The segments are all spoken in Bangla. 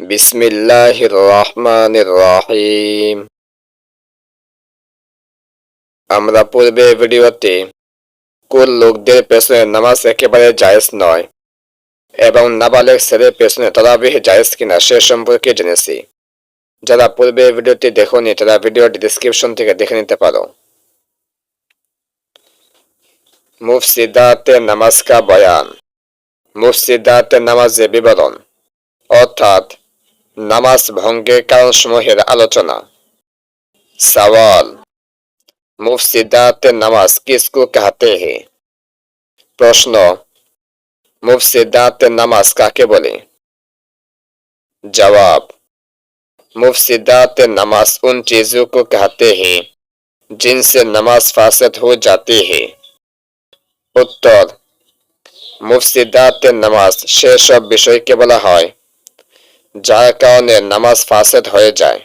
বিসমিল্লাহির রহমানির রহিম আমরা পূর্বে ভিডিওতে কুল লোকদের পেছনে নামাজ একেবারে জায়েজ নয় এবং নাবালেক ছেলের পেছনে তরাবিহ জায়েজ কিনা সে সম্পর্কে জেনেছি। যারা পূর্বে ভিডিওটি দেখোনি, তারা ভিডিওটি ডিসক্রিপশন থেকে দেখে নিতে পারো। মুফসিদাতে নামাজ কা বয়ান। মুফসিদাতে নামাজের বিবরণ। অর্থাৎ নামাজ ভঙ্গের কারণসমূহের আলোচনা সওয়াল মুফসিদাত নামাজ কিসকো কাহতে হে প্রশ্ন মুফসিদাত নামাজ কাকে বলে जवाब मुफसिदात नमाज उन चीजों को कहते हैं जिनसे नमाज फासद हो जाती है उत्तर মুফসিদাত নামাজ সেসব বিষয়কে বলা হয় যার কারণে নামাজ ফাসদ হয়ে যায়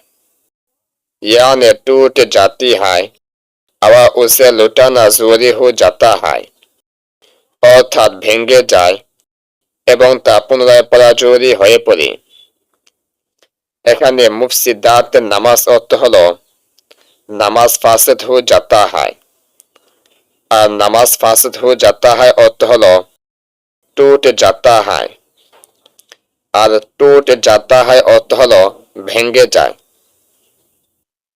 यानी टूट जाती है और उसे लुटाना जरूरी हो जाता है অর্থাৎ ভেঙে যায় এবং তা পুনরায় পড়া জরুরি হয়ে পড়ে এখানে মুফসিদাত নামাজ অর্থ হলো নামাজ ফাসদ হো যাতা হয় আর নামাজ ফাসদ হো যাতা হয় অর্থ হলো টুট যাতা হয় আর টুট যাতা হয় অর্থ হলো ভেঙে যায়।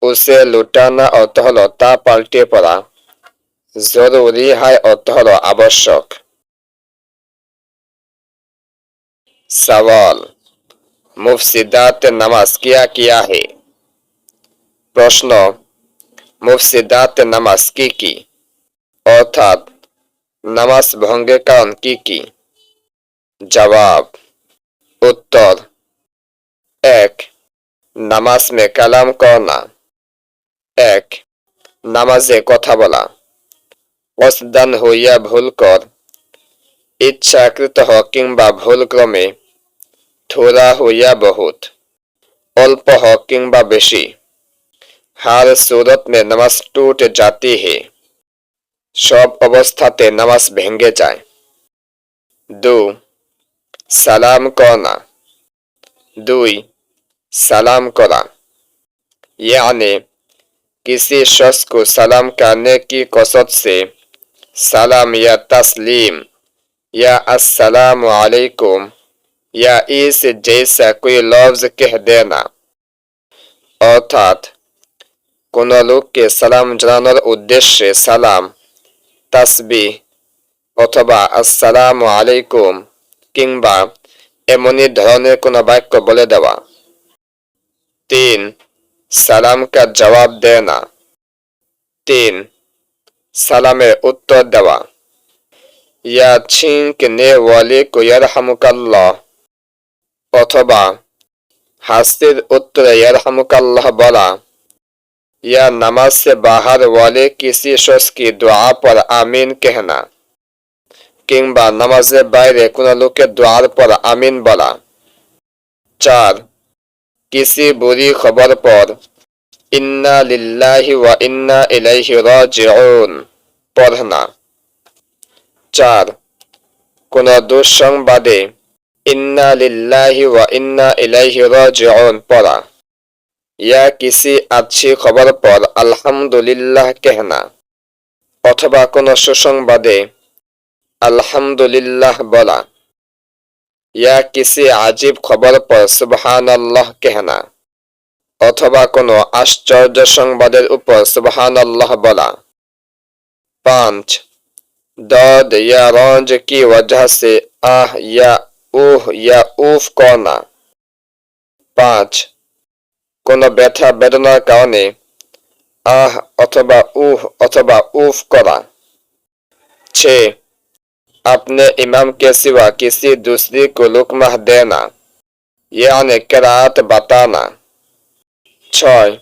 উসে লুটানা অর্থ হলো তা পাল্টে পড়া। জরুরি হয় অর্থ হলো আবশ্যক। সওয়াল, মুফসিদাত নামাজ কিয়া কিয়া হে? প্রশ্ন, মুফসিদাত নামাজ কি কি? অর্থাৎ, নামাজ ভঙ্গের কারণ কি কি? জবাব উত্তর এক নামাজ মে কালাম করনা এক নামাজে কথা বলা কসদান হইয়া ভুল কর ইচ্ছাকৃত হ কিংবা ভুল ক্রমে থোড়া হইয়া বহুত অল্প হ কিংবা বেশি হার सूरत में नमाज टूट जाती है সব অবস্থাতে নামাজ ভেঙে যায় দু সালাম করনা দুই सलाम करा यानी किसी शख्स को सलाम करने की कसरत से सलाम या तस्लीम या अस्सलाम वालेकुम या इस जैसा कोई लफ्ज कह देना অর্থাৎ কোন লোককে সালাম জানানোর উদ্দেশ্যে সালাম তাসবি অথবা আসসালামু আলাইকুম কিংবা এমনই ধরনের কোনো বাক্য বলে দেওয়া तीन सलाम का जवाब देना तीन सलामे उत्तर देवा या छींकने वाले को यरहमुकल्लाह অথবা হাস্তির उत्तर यरहमुकल्लाह बोला या नमाज से बाहर वाले किसी शख्स की दुआ पर आमीन कहना কিংবা নামাজের বাইরে কোনো লোকের দোয়ার পর আমিন বলা। চার কিসি বুড়ি খবর পর, ইন্না লিল্লাহি ওয়া ইন্না ইলাইহি রাজিউন পড়না চার, কোন দুঃসংবাদে, ইন্না লিল্লাহি ওয়া ইন্না ইলাইহি রাজিউন পড়া। ইয়া কিসি আছি খবর পর, আলহামদুলিল্লাহ কেহনা অথবা কোন সুসংবাদে আলহামদুলিল্লাহ বলা। ইয়া কিসি আজীব খবর পর সুবহান আল্লাহ কেহনা। অথবা কোনো আশ্চর্য সংবাদের উপর সুবহান আল্লাহ বলা। পাঁচ, দদ, ইয়া, রঞ্জ, কি ওজহ সে, আহ, ইয়া, উহ, ইয়া, উফ, কনা। পাঁচ, কোনো ব্যথা, বেদনার কারণে, আহ, অথবা উহ, অথবা উফ করা। ছে अपने इमाम के सिवा किसी दूसरी को लुकमा देना यानी करात बताना ছয়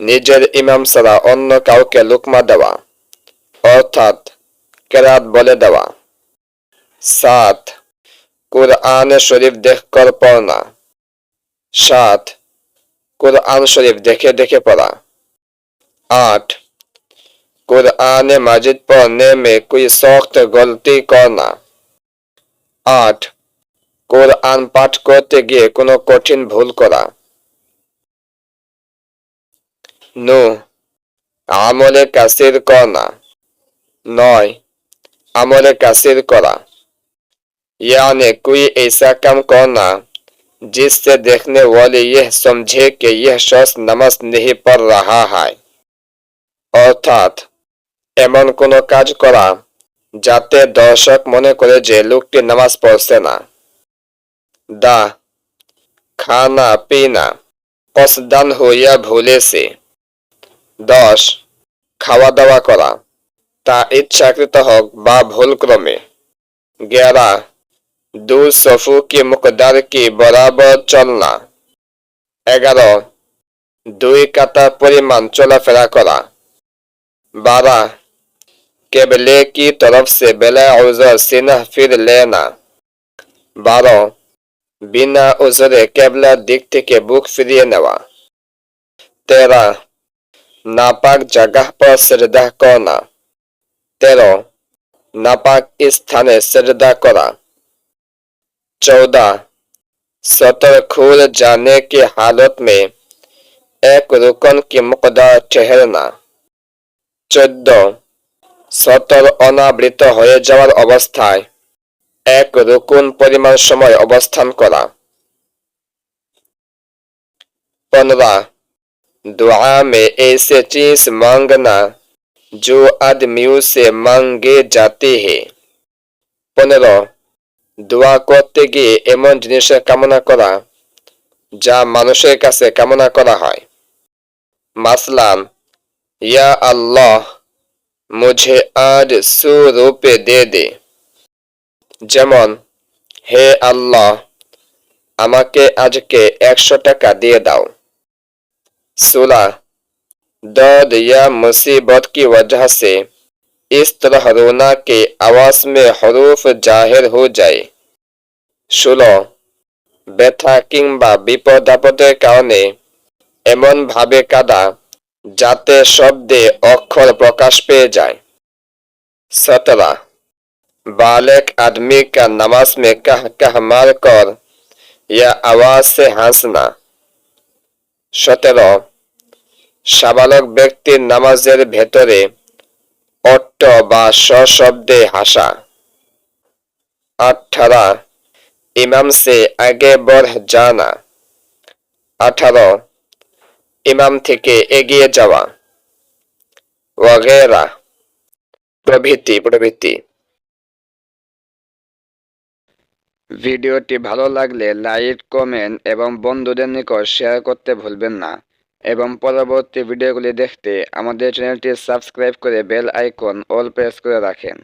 নিজের ইমাম ছাড়া অন্য কাউকে লুকমা দেওয়া অর্থাৎ কেরাত বলে দেওয়া সাত কুরআন শরীফ দেখকর পড়না সাত কুরআন শরীফ দেখে দেখে পড়া আট कुरान मजिद पढ़ने में कोई सख्त गलती करना आठ কোরআন পাঠ করতে গিয়ে কোনো কঠিন ভুল করা নো আমলে কাসির করনা নয় আমলে কাসির করা यानी कोई ऐसा काम करना जिससे देखने वाले यह समझे कि यह शख्स नमाज नहीं पढ़ रहा है অর্থাৎ এমন কোনো কাজ করা যাতে দর্শক মনে করে যে লোকটি নামাজ পড়ছে না। দা খানা পিনা কসদান হইয়া ভুলেছে। দশ খাওয়া দাওয়া করা, তা ইচ্ছাকৃত হোক বা ভুলক্রমে। গেরা দু সফু কি মুকদার কি বরাবর চলনা এগারো, দুই কাতা পরিমাণ চলাফেরা করা। বারা केबले की तरफ़ से बिला उजर सिन्ह फिर लेना बारह बिना उजरे केबला दिखते के बुक फिर नवा तेरा नापाक जगह पर श्रद्धा करना तेरह नापाक स्थाने श्रद्धा करा चौदह सतर खुल जाने की हालत में एक रुकन की मुकदार ठहरना चौदह সতর অনাবৃত হয়ে যাওয়ার অবস্থায় এক রুকুন পরিমাণ সময় অবস্থান করা पंद्रह दुआ में ऐसे चीज मांगना जो आदमियों से मांगे जाते हैं পনেরো দোয়া করতে গিয়ে এমন জিনিসের কামনা করা যা মানুষের কাছে কামনা করা হয় মাসলান या अल्लाह मुझे आज सौ रुपये दे दे যেমন হে আল্লাহ আমাকে আজকে একশো টাকা দিয়ে দাও सोलह दर्द या मुसीबत की वजह से इस तरह रोना के आवाज में हरूफ जाहिर हो जाए ষোলো ব্যথা কিংবা বিপদ আপদের কারণে এমন ভাবে কাদা যাতে শব্দে অক্ষর প্রকাশ পেয়ে যায় सत्रह बालक आदमी का नमाज में कह कह मार कर या आवाज से हंसना সতেরো সাবালক ব্যক্তির নামাজের ভেতরে অট্ট বা সশব্দে হাসা আঠারো ইমাম সে আগে বড় জানা আঠারো ইমাম থেকে এগিয়ে যাওয়া। ওয়াগেরা। প্রভৃতি প্রভৃতি। ভিডিওটি ভালো লাগলে লাইক, কমেন্ট এবং বন্ধুদের নিকট শেয়ার করতে ভুলবেন না এবং পরবর্তী ভিডিওগুলি দেখতে আমাদের চ্যানেলটি সাবস্ক্রাইব করে বেল আইকন অল প্রেস করে রাখেন।